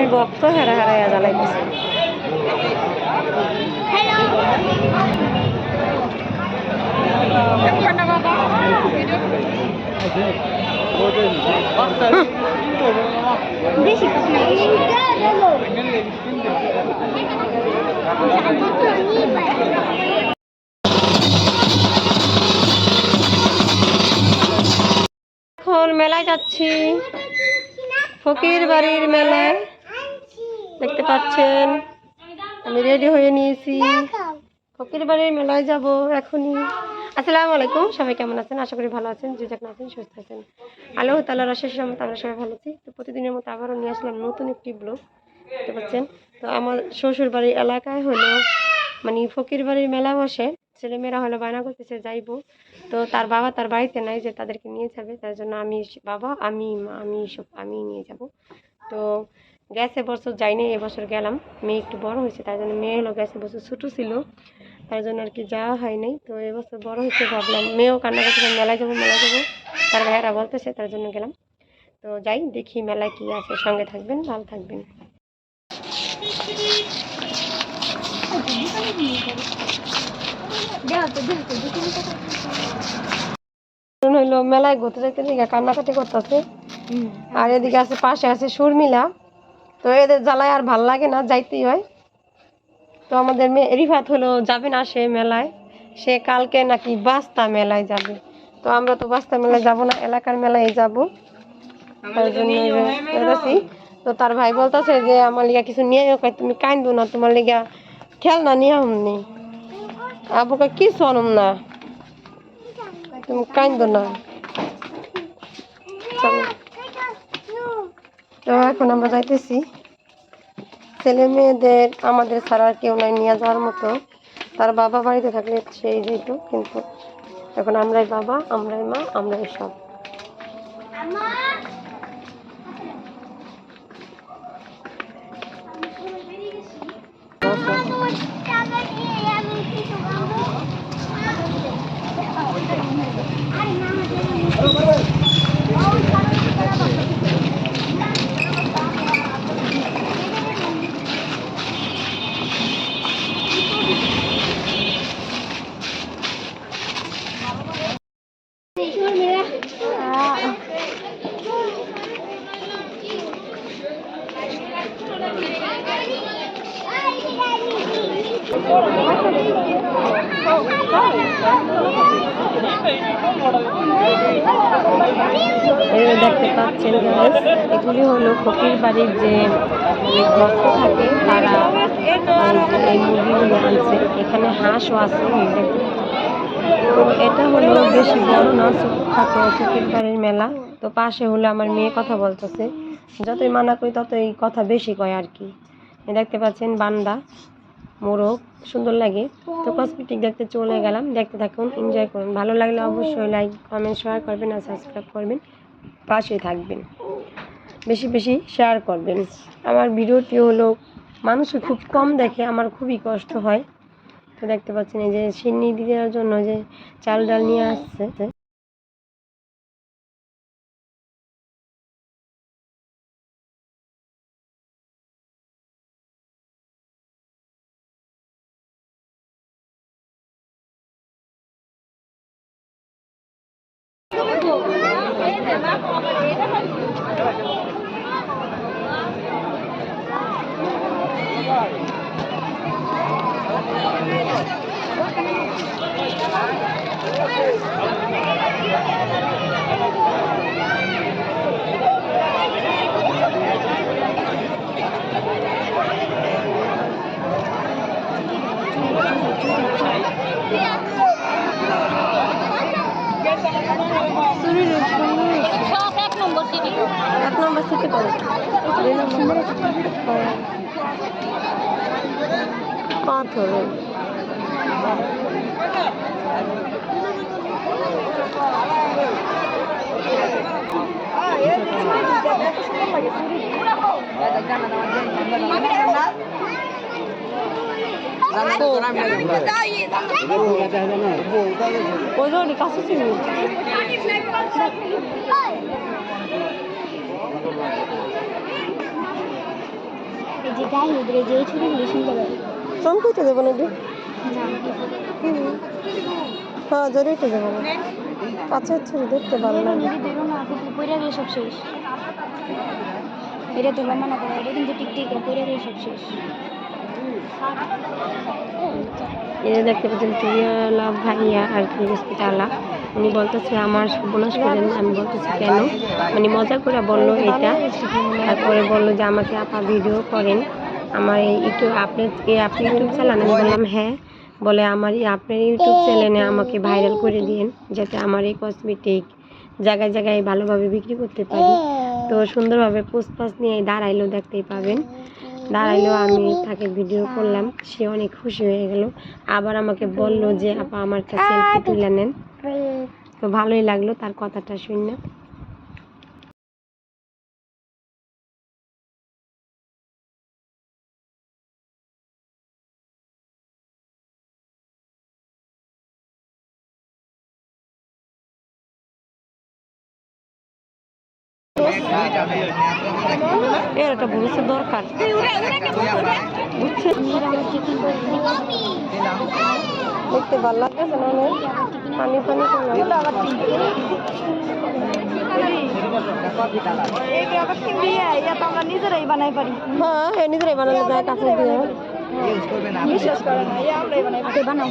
ধর্মী ভক্ত হেরা হেরাইয়া জ্বালাইতেছে এখন মেলায় যাচ্ছি। ফকির বাড়ির মেলায়। দেখতে পাচ্ছেন? আমি রেডি হয়ে নিয়েছি। ফকির বাড়ির মেলায় যাব এখনই। আসসালামু আলাইকুম। সবাই কেমন আছেন? আশা করি ভালো আছেন যে যেখানে আছেন, সুস্থ আছেন। আল্লাহ তাল্লাহ রশেষ রহমত আমরা সবাই ভালো আছি। তো প্রতিদিনের মতো আবারও নিয়ে আসলাম নতুন একটি ব্লগ দেখতে পাচ্ছেন? তো আমার শ্বশুর বাড়ির এলাকায় হলো মানে ফকির বাড়ির মেলা বসে ছেলেমেয়েরা হলো বায়না করতেছে, যাইবো। তো তার বাবা তার বাড়িতে নাই যে তাদেরকে নিয়ে যাবে। তার জন্য আমি বাবা, আমি মা, আমি সব, আমি নিয়ে যাব। তো গ্যাসে বছর যাইনি এবছর গেলাম। মেয়ে একটু বড় হয়েছে তার জন্য মেয়ে হলো গ্যাসে বছর ছোটো ছিল। তার জন্য আর কি যাওয়া হয়নি তো এবছর বড় হয়েছে ভাবলাম মেয়েও কান্না করছে মেলায় যাব মেলায় যাব। তার ভাইয়েরা বলতেছে তার জন্য গেলাম। তো যাই দেখি মেলায় কি আছে সঙ্গে থাকবেন ভালো থাকবেন। হইল মেলায় ঘুরতে যাইতে কান্নাকাটি করতেছে। আর এদিকে আছে পাশে আছে শর্মিলা। তো এদের জ্বালায় আর ভালো লাগে না যাইতেই হয়। তো আমাদের মেয়ে রিফাত হলো যাবে না সে মেলায়। সে কালকে নাকি বাস্তা মেলায় যাবে। তো আমরা তো বাস্তা মেলায় যাব না এলাকার মেলায় যাব। তার জন্য তো তার ভাই বলতেছে যে আমার লিগা কিছু নিয়ে কয় তুমি কান্দো না তোমার লিগা খেলনা নিয়ে আমনি আবুকে কিছু আনুম না তুমি কান্দো না চলো তো এখন আমরা যাইতেছি। ছেলে মেয়েদের আমাদের ছাড়া কেউ নাই, নিয়ে যাওয়ার মতো। তার বাবা বাড়িতে থাকলে সেই যেত কিন্তু এখন আমরাই বাবা, আমরাই মা, আমরাই সব। দেখতে পাচ্ছেন এগুলি হলো ফকির বাড়ির যে ভক্ত থাকে, তারা এই মুরগিগুলো আনছে। এখানে হাঁসও আছে তো এটা হলো বেশি বড় না, ছোটখাটো ফকির বাড়ির মেলা। তো পাশে হলো আমার মেয়ে কথা বলতেছে। যতই মানা করি, ততই কথা বেশি কয় আর কি। দেখতে পাচ্ছেন বান্দা। মোরগ সুন্দর লাগে। তো কসমেটিক দেখতে চলে গেলাম দেখতে থাকুন এনজয় করুন। ভালো লাগলে অবশ্যই লাইক কমেন্ট শেয়ার করবেন আর সাবস্ক্রাইব করবেন। পাশে থাকবেন। বেশি বেশি শেয়ার করবেন। আমার ভিডিওটি হলো মানুষে খুব কম দেখে আমার খুবই কষ্ট হয়। তো দেখতে পাচ্ছেন এই যে সিন্নি দেওয়ার জন্য যে চাল ডাল নিয়ে আসছে। এক নম্বর সিটি এক নম্বর সিটে নম্বর পাথর। ওই কাছে ছিল যে গায়ে হলুদের যে ছবিগুলো সুন্দর লাগে চমকাইতে দেবো নাকি না হ্যাঁ জড়িয়ে দেবো না কাছে ছবি দেখতে ধরো না পড়ে গেলে সব শেষ। এটা তো লম্বা না করে এটা কিন্তু টিকটিক পড়ে গেলে সব শেষ। এই দেখতে পাচ্ছেন চুরিয়ালা ভাইয়া আর কি হসপিটালা উনি বলতেছে, আমার সর্বনাশ করেন। আমি বলতেছি, কেন? মানে মজা করে বলল এটা। তারপরে বলল যে, আমাকে আপা ভিডিও করেন। আমার এই ইউটিউব, আপনি আপনি ইউটিউব চালান? আমি বললাম হ্যাঁ। বলে, আমার আপনার ইউটিউব চ্যানেলে আমাকে ভাইরাল করে দিন যাতে আমার এই কসমেটিক জায়গায় জায়গায় ভালোভাবে বিক্রি করতে পারি। তো সুন্দরভাবে পোস্ট পাস নিয়ে দাঁড়াইলেও দেখতেই পাবেন। দাঁড়াইলেও আমি তাকে ভিডিও করলাম। সে অনেক খুশি হয়ে গেল। আবার আমাকে বলল যে, আপা, আমার কাছে তুলে নেন। তো ভালোই লাগল তার কথাটা শুনে। একটা ভবিষ্যৎ দরকার। দেখতে ভালো লাগতেছে না অনেক? পানি পানি আমরা নিজেরাই বানাই পারি। হ্যাঁ হ্যাঁ নিজেরাই বানানো যায় কাপড় দিয়ে। বিশ্বাস করে না আমরাই বানাই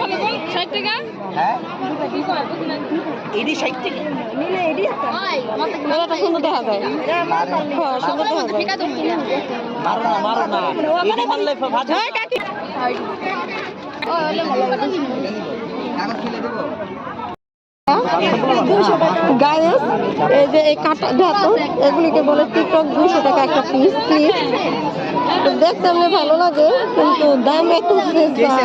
ভক্ত তো হ্যাঁ এডি ষাট থেকে এটা সুন্দর দেখা যায় হ্যাঁ সুন্দর দেখা যায় মারো না মারো না এডি মারলে ভাজ এই কাকি কাগজ ফেলে দেবো গায়েস এই যে এই কাটা ধাতু এগুলিকে বলে টিকটক দুশো টাকা একটা পিস প্লিজ দেখতে এমনি ভালো লাগে কিন্তু দাম এত বেশি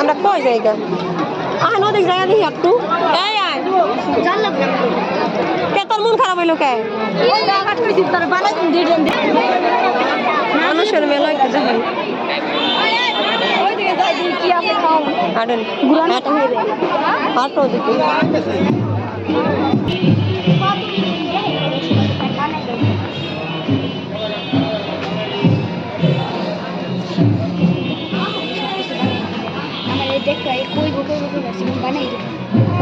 আমরা কই জায়গা আহ নদীর জায়গা দেখি একটু এই আয় কে তোর মন খারাপ হইল কে মানুষের মেলা একটু যাবেন হাঁটেন হাঁটো দিকে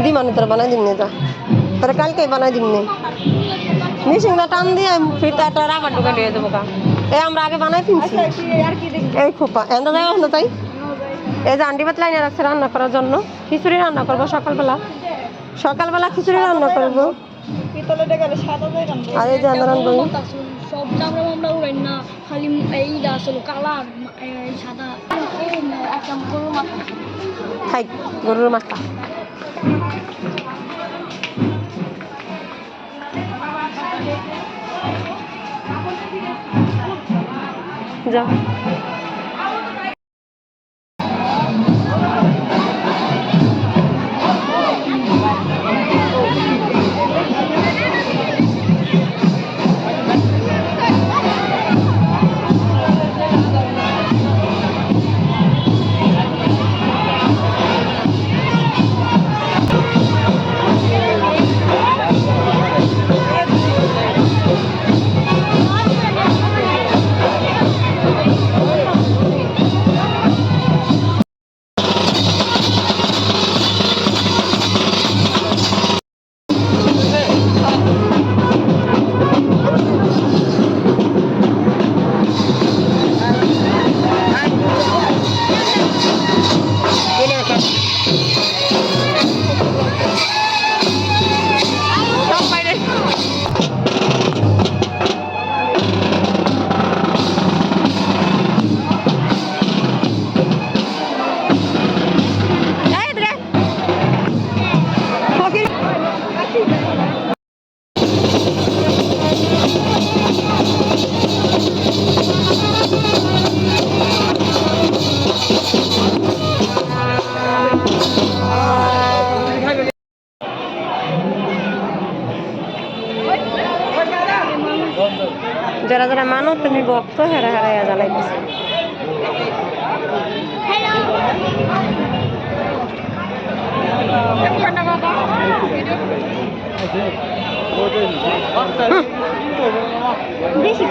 দি মানে তোরা বানাই দিন যা। তোরা কালকে বানাই দিন নে। মিশিংটা টান দিয়ে ফিরটা রাবার ঢুকে দিয়ে দেবো কা এ আমরা আগে বানাই ফিনছি এই খোপা এত জায়গা হলো তাই। এই যে ভাত লাইনে রাখছে রান্না করার জন্য। খিচুড়ি রান্না করব সকালবেলা। সকালবেলা খিচুড়ি রান্না করব। আর এই যে আমরা রান্না চামড়া মামলা উড়াই না, খালি এইটা আসলে কালার এই সাদা। একটা গরুর মাথা। খাই গরুর মাথা যারা যারা মানো তুমি ভক্ত হেরা হেরা জ্বালাইতেছে। বেশি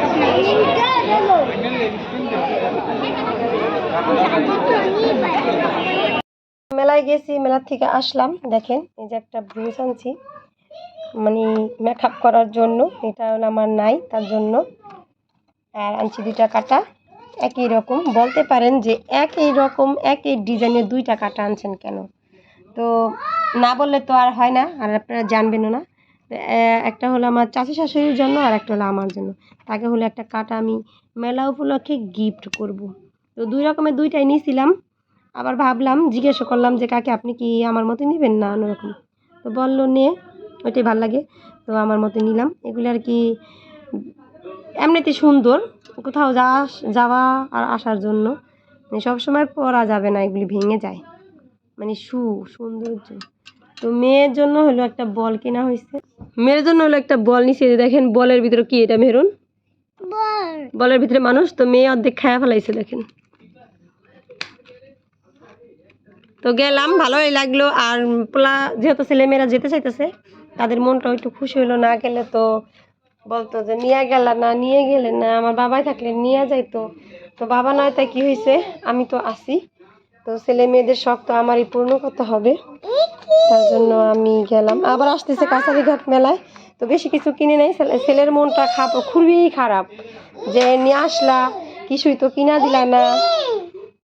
মেলায় গেছি, মেলার থেকে আসলাম। দেখেন, এই যে একটা ব্রুশ আনছি। মানে মেকআপ করার জন্য, এটা হলো আমার নাই, তার জন্য। আর আনছি দুইটা কাটা, একই রকম। বলতে পারেন যে একই রকম, একই ডিজাইনের দুইটা কাটা আনছেন কেন? তো না বললে তো আর হয় না, আর আপনারা জানবেনও না। একটা হলো আমার চাচি শাশুড়ির জন্য, আর একটা হলো আমার জন্য। তাকে হলো একটা কাটা আমি মেলা উপলক্ষে গিফট করব। তো দুই রকমের দুইটাই নিয়েছিলাম আবার ভাবলাম জিজ্ঞাসা করলাম যে কাকে আপনি কি আমার মতো নেবেন না? অন্যরকম। তো বলল নে ওইটাই ভালো লাগে। তো আমার মতো নিলাম। এগুলো আর কি এমনিতে সুন্দর কোথাও যাওয়া যাওয়া আর আসার জন্য। মানে সবসময় পরা যাবে না এগুলি ভেঙে যায়। মানে সু সৌন্দর্য। তো মেয়ের জন্য হলো একটা বল কেনা হয়েছে। মেয়ের জন্য হলো একটা বল নিচে দেখেন বলের ভিতরে কি এটা মেরুন? বল। বলের ভিতরে মানুষ তো মেয়ে অর্ধেক খায়া ফেলাইছে দেখেন। তো গেলাম, ভালোই লাগল। আর পোলা যেহেতু ছেলেমেয়েরা যেতে চাইতেছে, তাদের মনটা একটু খুশি হলো না গেলে তো বলতো যে নিয়ে গেল না, নিয়ে গেলে না, আমার বাবাই থাকলে নিয়ে যাইতো। তো বাবা নয়, তাই কী হয়েছে আমি তো আসি তো ছেলে মেয়েদের শখ তো আমারই পূর্ণ করতে হবে। তার জন্য আমি গেলাম। আবার আসতেছে কাছারিঘাট মেলায়। তো বেশি কিছু কিনে নেই। ছেলের মনটা খারাপ খুবই খারাপ। যে নিয়ে আসলা, কিছুই তো কিনা দিলা না।